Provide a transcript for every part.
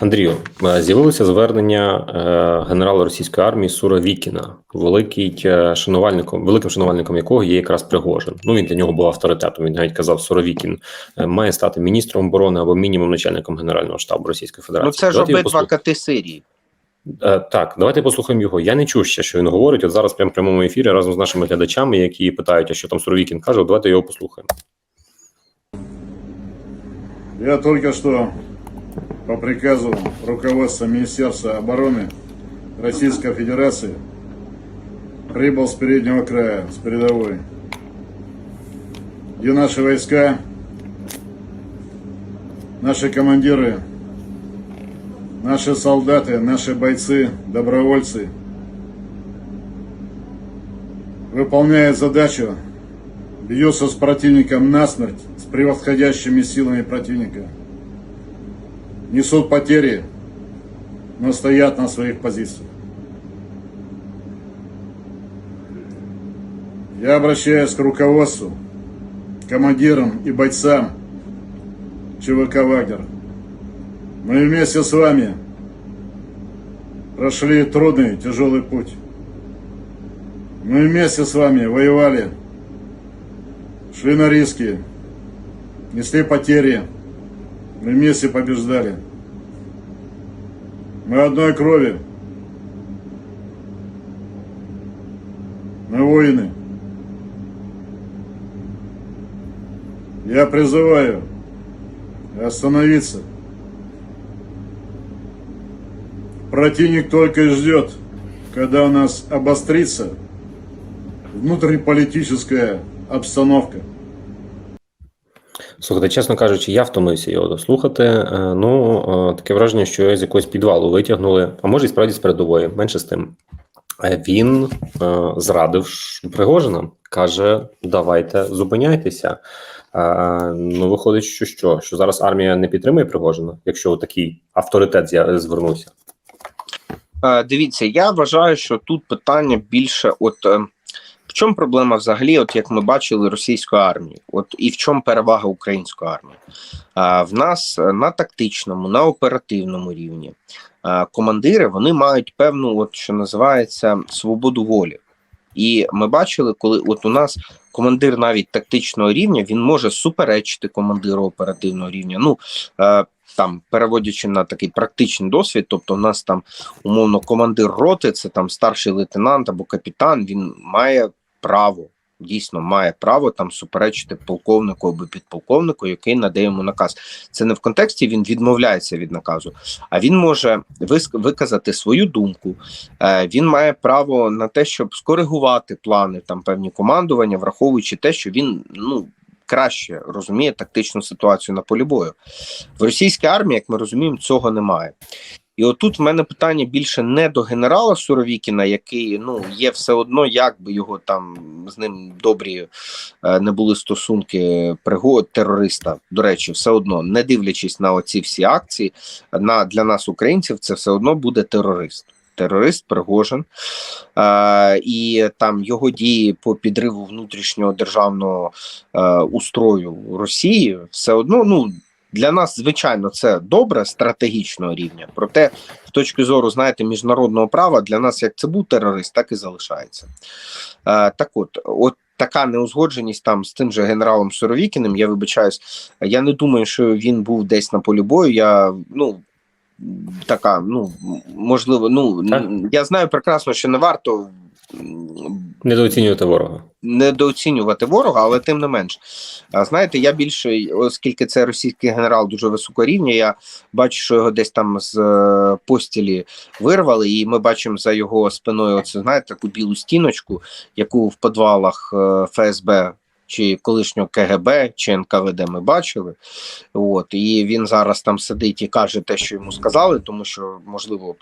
Андрію, е, з'явилося звернення е, генерала російської армії Суровікіна, великий е, шанувальником, великим шанувальником якого є якраз Пригожин. Ну він для нього був авторитетом. Він навіть казав, Суровікін е, має стати міністром оборони або мінімум начальником генерального штабу Російської Федерації. Ну це ж обидва кати Сирії. Так, давайте послухаємо його. Я не чув ще, що він говорить. От зараз прямо в прямому ефірі разом з нашими глядачами, які питають, а що там Суровікін каже. От давайте його послухаємо. Я только что по приказу руководства Министерства обороны Российской Федерации прибыл с переднего края, с передовой, где наши войска, наши командиры, наши солдаты, наши бойцы, добровольцы выполняют задачу, бьются с противником насмерть, с превосходящими силами противника – несут потери, но стоят на своих позициях. Я обращаюсь к руководству, командирам и бойцам ЧВК «Вагнер». Мы вместе с вами прошли трудный, тяжелый путь. Мы вместе с вами воевали, шли на риски, несли потери, мы вместе побеждали. Мы одной крови. Мы воины. Я призываю остановиться. Противник только и ждет, когда у нас обострится внутриполитическая обстановка. Слухайте, чесно кажучи, я втомився його дослухати. Е, Ну, е, таке враження, що з якогось підвалу витягнули, а може і справді з передової, менше з тим. Е, Він зрадив Пригожина, каже: давайте зупиняйтеся. Ну, виходить, що що? Що зараз армія не підтримує Пригожина, якщо такий авторитет звернувся. Дивіться, я вважаю, що тут питання більше, от е, в чому проблема взагалі, от як ми бачили російської армії, от і в чому перевага української армії? А в нас на тактичному, на оперативному рівні е, командири вони мають певну, от що називається, свободу волі. І ми бачили, коли от у нас командир навіть тактичного рівня він може суперечити командиру оперативного рівня. Ну е, там переводячи на такий практичний досвід, тобто у нас там умовно командир роти, це там старший лейтенант або капітан. Він має право. Дійсно має право там суперечити полковнику або підполковнику, який надає йому наказ. Це не в контексті він відмовляється від наказу, а він може виказати свою думку. Е, Він має право на те, щоб скоригувати плани там певні командування, враховуючи те, що він ну краще розуміє тактичну ситуацію на полі бою. В російській армії, як ми розуміємо, цього немає. І отут в мене питання більше не до генерала Суровікіна, який ну є все одно, як би його там з ним добрі е, не були стосунки пригод терориста. До речі, все одно, не дивлячись на оці всі акції, на для нас, українців, це все одно буде терорист. Терорист Пригожин е, і там його дії по підриву внутрішнього державного е, устрою Росії все одно ну для нас, звичайно, це добре стратегічного рівня. Проте, з точки зору, знаєте, міжнародного права для нас як це був терорист, так і залишається. Е, так, от, от така неузгодженість там з тим же генералом Суровікіним. Я вибачаюсь, я не думаю, що він був десь на полі бою. Я ну. Така, ну можливо, ну Так. я знаю прекрасно, що не варто Недооцінювати ворога. недооцінювати ворога, але тим не менш. А знаєте, я більше, оскільки це російський генерал дуже високого рівня, я бачу, що його десь там з е, постілі вирвали, і ми бачимо за його спиною оце, знаєте, таку білу стіночку, яку в підвалах е, ФСБ. Чи колишнього КГБ чи НКВД ми бачили, от і він зараз там сидить і каже те, що йому сказали, тому що можливо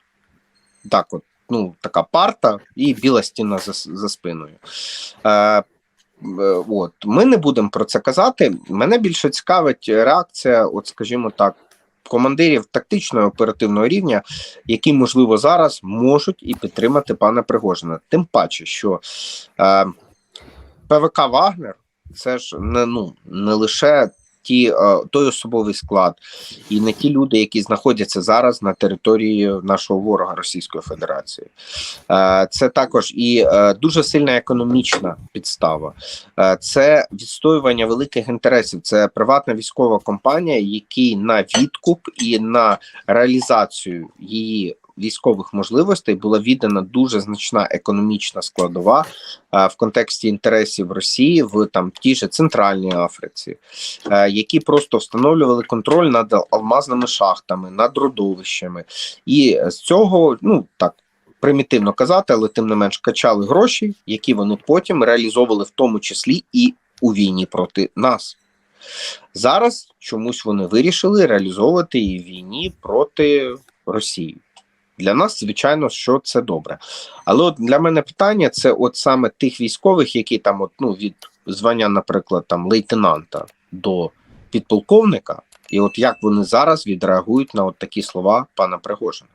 так, от ну така парта і біла стіна за, за спиною. Е, е, от ми не будемо про це казати. Мене більше цікавить реакція, от скажімо так, командирів тактичного оперативного рівня, які можливо зараз можуть і підтримати пана Пригожина. Тим паче, що е, ПВК Вагнер це ж не ну не лише ті, е, той особовий склад, і не ті люди, які знаходяться зараз на території нашого ворога Російської Федерації. Е, Це також і е, дуже сильна економічна підстава. Це відстоювання великих інтересів. Це приватна військова компанія, якій на відкуп і на реалізацію її військових можливостей була віддана дуже значна економічна складова е, в контексті інтересів Росії в там тій же Центральній Африці, е, які просто встановлювали контроль над алмазними шахтами, над родовищами, і з цього, ну так. Примітивно казати, але тим не менш качали гроші, які вони потім реалізовували в тому числі і у війні проти нас. Зараз чомусь вони вирішили реалізовувати і в війні проти Росії. Для нас, звичайно, що це добре. Але от для мене питання це от саме тих військових, які там, от, ну, від звання, наприклад, там лейтенанта до підполковника, і от як вони зараз відреагують на от такі слова пана Пригожина.